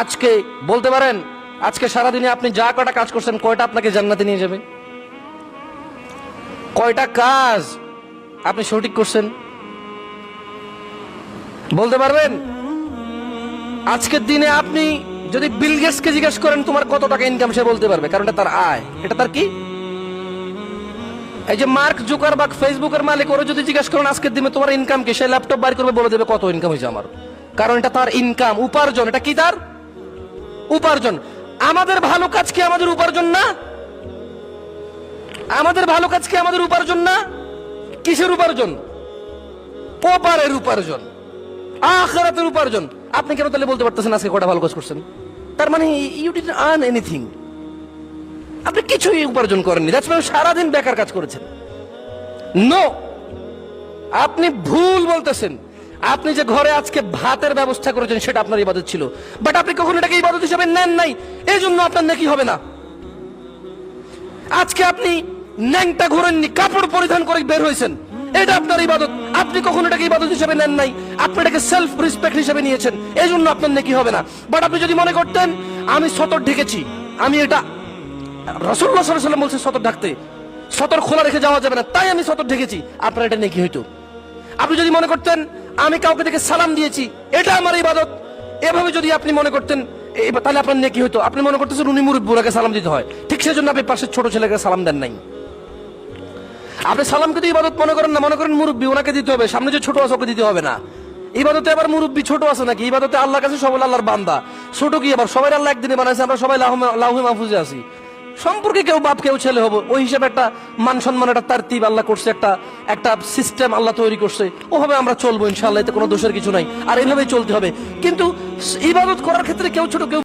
আজকে বলতে পারেন, আজকে সারাদিনে আপনি যা কটা কাজ করছেন, কয়টা আপনাকে জান্নাতে নিয়ে যাবে? কয়টা কাজ আপনি সঠিক করছেন? বলতে পারবেন? আজকের দিনে আপনি যদি বিল গেটসকে জিজ্ঞেস করেন, তোমার কত টাকা ইনকাম সে বলতে পারবে, কারণ এটা তার আয়। এটা তার কি? এই যে মার্ক জুকার বা ফেসবুকের মালিক ওরা যদি জিজ্ঞেস করেন, আজকের দিনে তোমার ইনকাম কি? সে ল্যাপটপ বাইর করবে, বলে দেবে কত ইনকাম হয়েছে আমার। কারণ এটা তার ইনকাম উপার্জন, এটা কি তার? উপার্জন। আমাদের ভালো কাজ কি আমাদের উপার্জন না? আমাদের ভালো কাজ কি আমাদের উপার্জন না? কিসের উপার্জন? ওপারের উপার্জন। আখরাতের উপার্জন। আপনি কেন তাহলে বলতে পারতেছেন আজকে কটা ভালো কাজ করছেন? তার মানে ইউ ডিড আর্ন এনিথিং আপনি কিছুই উপার্জন করেননি। দ্যাটস মানে সারাদিন বেকার কাজ করেছেন। নো আপনি ভুল বলতেছেন। আপনি যে ঘরে আজকে ভাতের ব্যবস্থা করেছেন, সেটা আপনার ইবাদত ছিল। বাট আপনি কখনো এটাকে ইবাদত হিসেবে নেন নাই? এই জন্য আপনার নাকি হবে না। আজকে আপনি ন্যাংটা ঘোরেননি, কাপড় পরিধান করে বের হয়েছেন। এটা আপনার ইবাদত। আপনি কখনো এটাকে ইবাদত হিসেবে নেন নাই? আপনি এটাকে সেলফ রেসপেক্ট হিসেবে নিয়েছেন। এই জন্য আপনার নাকি হবে না। বাট আপনি যদি মনে করতেন, আমি সতর ঢেকেছি। আমি এটা রসুল্লাহ সাল্লাম বলছে সতর ঢাকতে। সতর খোলা রেখে যাওয়া যাবে না। তাই আমি সতর ঢেকেছি। আপনার এটা নাকি হইতো। আপনি যদি মনে করতেন আমি কাউকে দেখে সালাম দিয়েছি। এটা আমার ইবাদত। এভাবে যদি আপনি মনে করতেন তাহলে আপনার নেকি হইতো। আপনি মনে করতেছেন উনি মুরব্বী ওনাকে সালাম দিতে হয়। ঠিক সেই জন্য আপনি পাশের ছোট ছেলেকে সালাম দেন নাই। আপনি সালামকে তো ইবাদত মনে করেন না, মনে করেন মুরব্বী, ওনাকে দিতে হবে। সামনে যে ছোট আছে ওকে দিতে হবে না। ইবাদতে আবার মুরব্বী ছোট আছে নাকি? ইবাদতে আল্লাহর কাছে সবাই আল্লাহর বান্দা। ছোট কি আবার? সবাই আল্লাহ একদিনে বানাইছে, আমরা সবাই লাহু- লাহুই মাহফুজে আছি। সম্পর্কে কেউ বাপ, কেউ ছেলে হব। ওই হিসাবে একটা মান সম্মান, একটা তারতিব আল্লাহ করছে, একটা একটা সিস্টেম আল্লাহ তৈরি করছে। ওভাবে আমরা চলবো ইনশাআল্লাহ, এতে কোনো দোষের কিছু নাই। আর এইভাবেই চলতে হবে। কিন্তু ইবাদত করার ক্ষেত্রে কেউ ছোট, কেউ